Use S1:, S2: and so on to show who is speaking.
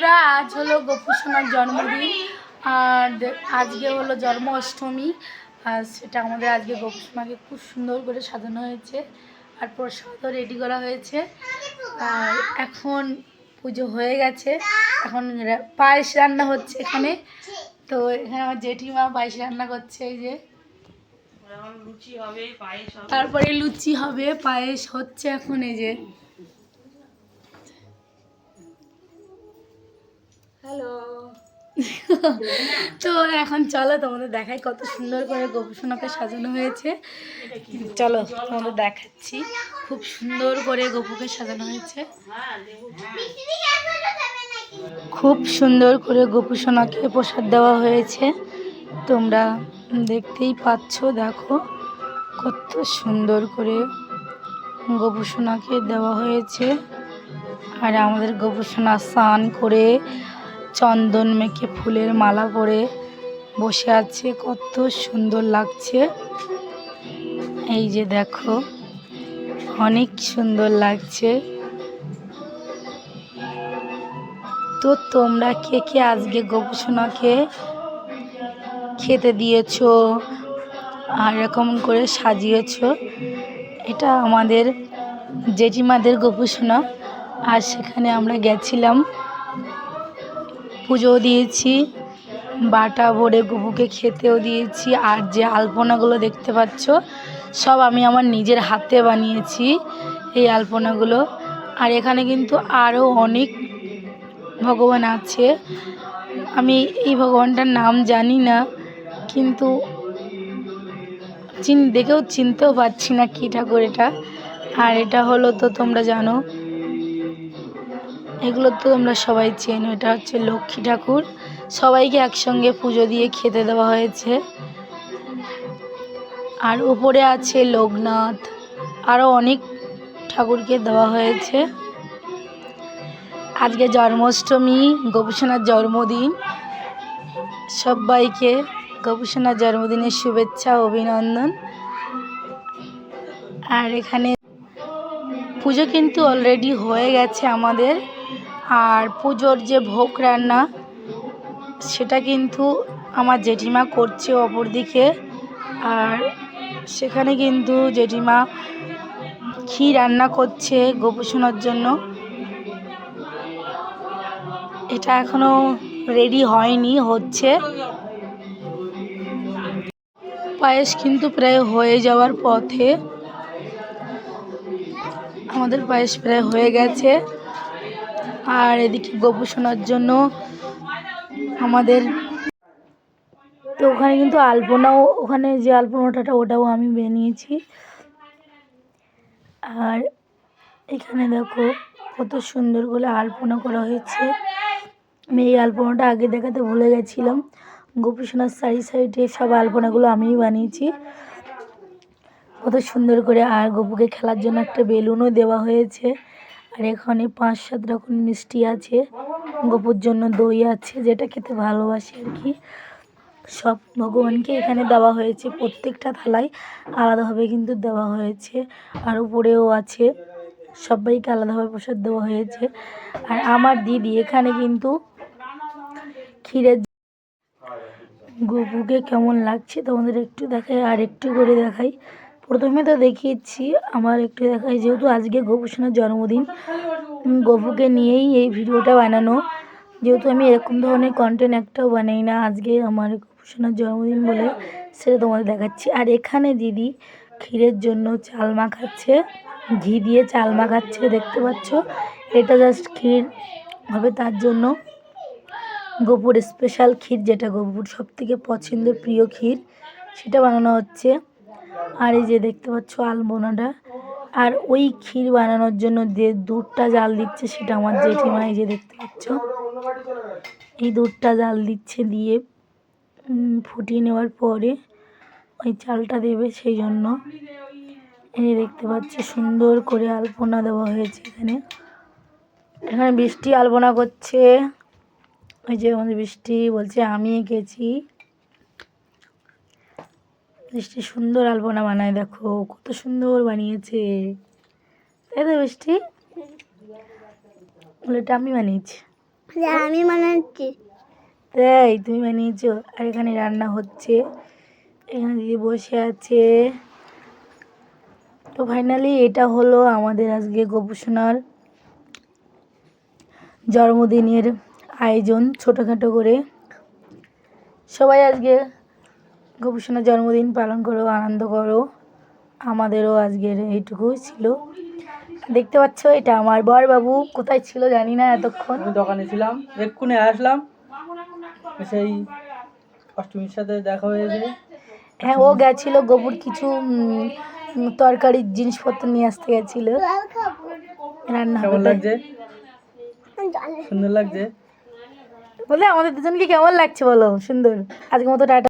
S1: বন্ধুরা আজ হলো গোপুসোনার জন্মদিন। আর আজকে হলো জন্মাষ্টমী। আর সেটা আমাদের আজকে গোপুসোনাকে খুব সুন্দর করে সাজানো হয়েছে আর প্রসাদও রেডি করা হয়েছে। আর এখন পুজো হয়ে গেছে। এখন পায়েস রান্না হচ্ছে এখানে। তো এখানে আমার জেঠিমা পায়েস রান্না করছে এই যে। তারপরে লুচি হবে পায়েস হচ্ছে এখন এই যে।
S2: হ্যালো।
S1: তো এখন চলো, তোমাদের দেখাই কত সুন্দর করে গোপুসোনাকে সাজানো হয়েছে। চলো, তোমাদের দেখাচ্ছি। খুব সুন্দর করে গোপুকে সাজানো হয়েছে। খুব সুন্দর করে গোপুসোনাকে প্রসাদ দেওয়া হয়েছে। তোমরা দেখতেই পাচ্ছ, দেখো, কত সুন্দর করে গোপুসোনাকে দেওয়া হয়েছে। আর আমাদের গোপুসোনা স্নান করে চন্দন মেখে ফুলের মালা পরে বসে আছে, কত সুন্দর লাগছে। এই যে দেখো, অনেক সুন্দর লাগছে। তো তোমরা কে কে আজকে গোপুসোনাকে খেতে দিয়েছ আর এরকম করে সাজিয়েছো, এটা আমাদের জেঠিমাদের গোপুসোনা। আর সেখানে আমরা গেছিলাম পুজো দিয়েছি, বাটা ভরে গপুকে খেতেও দিয়েছি, আর যে আলপনাগুলো দেখতে পাচ্ছ, সব আমি আমার নিজের হাতে বানিয়েছি এই আলপনাগুলো। আর এখানে কিন্তু আরও অনেক ভগবান আছে। আমি এই ভগবানটার নাম জানি না, কিন্তু চিন, দেখেও চিনতেও পারছি না কী ঠাকুর এটা। আর এটা হলো তো তোমরা জানো এগুলো তো তোমরা সবাই চেনো, এটা হচ্ছে লক্ষ্মী ঠাকুর। সবাইকে একসঙ্গে পুজো দিয়ে খেতে দেওয়া হয়েছে। আর উপরে আছে লোকনাথ। আরও অনেক ঠাকুরকে দেওয়া হয়েছে। আজকে জন্মাষ্টমী, গোপুসোনার জন্মদিন। সবাইকে গোপুসোনার জন্মদিনের শুভেচ্ছা, অভিনন্দন। আর এখানে পুজো কিন্তু অলরেডি হয়ে গেছে আমাদের। আর পুজোর যে ভোগ রান্না, সেটা কিন্তু আমার জেঠিমা করছে অপর দিকে আর সেখানে কিন্তু জেঠিমা ঘি রান্না করছে গোপুসোনার জন্য। এটা এখনও রেডি হয়নি, হচ্ছে। পায়েস কিন্তু প্রায় হয়ে যাওয়ার পথে। আমাদের পায়েস প্রায় হয়ে গেছে। আর এদিকে গোপু শোনার জন্য আমাদের তো ওখানে কিন্তু আলপনাও, ওখানে যে আলপনাটা, ওটাও আমি বানিয়েছি। আর এখানে দেখো কত সুন্দর করে আলপনা করা হয়েছে। আমি এই আলপনাটা আগে দেখাতে ভুলে গেছিলাম। গোপু সোনার সাইড সাইডে সব আলপনাগুলো আমিই বানিয়েছি। কত সুন্দর করে আর গপুকে খেলার জন্য একটা বেলুনও দেওয়া হয়েছে। আর এখানে পাঁচ সাত রকম মিষ্টি আছে। গপুর জন্য দই আছে, যেটা খেতে ভালোবাসে আর কি। সব ভগবানকে এখানে দেওয়া হয়েছে, প্রত্যেকটা থালায় আলাদাভাবে কিন্তু দেওয়া হয়েছে। আর উপরেও আছে, সবাইকে আলাদাভাবে প্রসাদ দেওয়া হয়েছে। আর আমার দিদি এখানে কিন্তু ক্ষীরের গপুকে কেমন লাগছে তোমাদের একটু দেখাই, আর একটু করে দেখাই। প্রথমে তো দেখিয়েছি, আমার একটু দেখাই, যেহেতু আজকে গোপুসোনার জন্মদিন গপুকে নিয়েই এই ভিডিওটা বানানো। যেহেতু আমি এরকম ধরনের কন্টেন্ট একটাও বানাই না, আজকে আমার গোপুসোনার জন্মদিন বলে সেটা তোমাদের দেখাচ্ছি। আর এখানে দিদি ক্ষীরের জন্য চাল মাখাচ্ছে, ঘি দিয়ে চাল মাখাচ্ছে, দেখতে পাচ্ছ? এটা জাস্ট ক্ষীর হবে তার জন্য। গোপুর স্পেশাল ক্ষীর, যেটা গোপুর সব থেকে পছন্দের প্রিয় ক্ষীর, সেটা বানানো হচ্ছে। আর এই যে দেখতে পাচ্ছ আলবোনাটা আর ওই ক্ষীর বানানোর জন্য যে দুধটা জাল দিচ্ছে সেটা আমার জেঠিমা এই যে দেখতে পাচ্ছ। এই দুধটা জাল দিচ্ছে দিয়ে ফুটিয়ে নেওয়ার পরে ওই চালটা দেবে সেই জন্য। এই দেখতে পাচ্ছি সুন্দর করে আলপনা দেওয়া হয়েছে এখানে। এখানে বৃষ্টি আলপনা করছে। ওই যে আমাদের বৃষ্টি বলছে, আমি এঁকেছি। বৃষ্টি সুন্দর আলপনা বানায় দেখো কত সুন্দর বানিয়েছে। তাই তো বৃষ্টি এটা আমি বানিয়েছি।
S3: আমি বানাচ্ছি।
S1: তাই তুমি বানিয়েছো আর এখানে রান্না হচ্ছে। এখানে দিদি বসে আছে। তো ফাইনালি এটা হলো আমাদের আজকে গোপুসোনার জন্মদিনের আয়োজন ছোটোখাটো করে। সবাই আজকে গোপুসোনার জন্মদিন পালন করো আনন্দ করো। আমাদেরও আজকের এইটুকুই ছিল। দেখতে পাচ্ছ এটা আমার বর বাবু কোথায় ছিল জানি না এতক্ষণ।
S4: দোকানে ছিলাম। এক্ষুনি আসলাম। সেই অষ্টমীর সাথে দেখা হয়েছে
S1: হ্যাঁ ও গেছিল গোপুর কিছু তরকারির জিনিসপত্র নিয়ে আসতে গেছিল। রান্না
S4: কেমন লাগছে? সুন্দর লাগছে?
S1: বলে আমাদের দুজনকে কেমন লাগছে বলো? সুন্দর। আজকে মতো টাটা।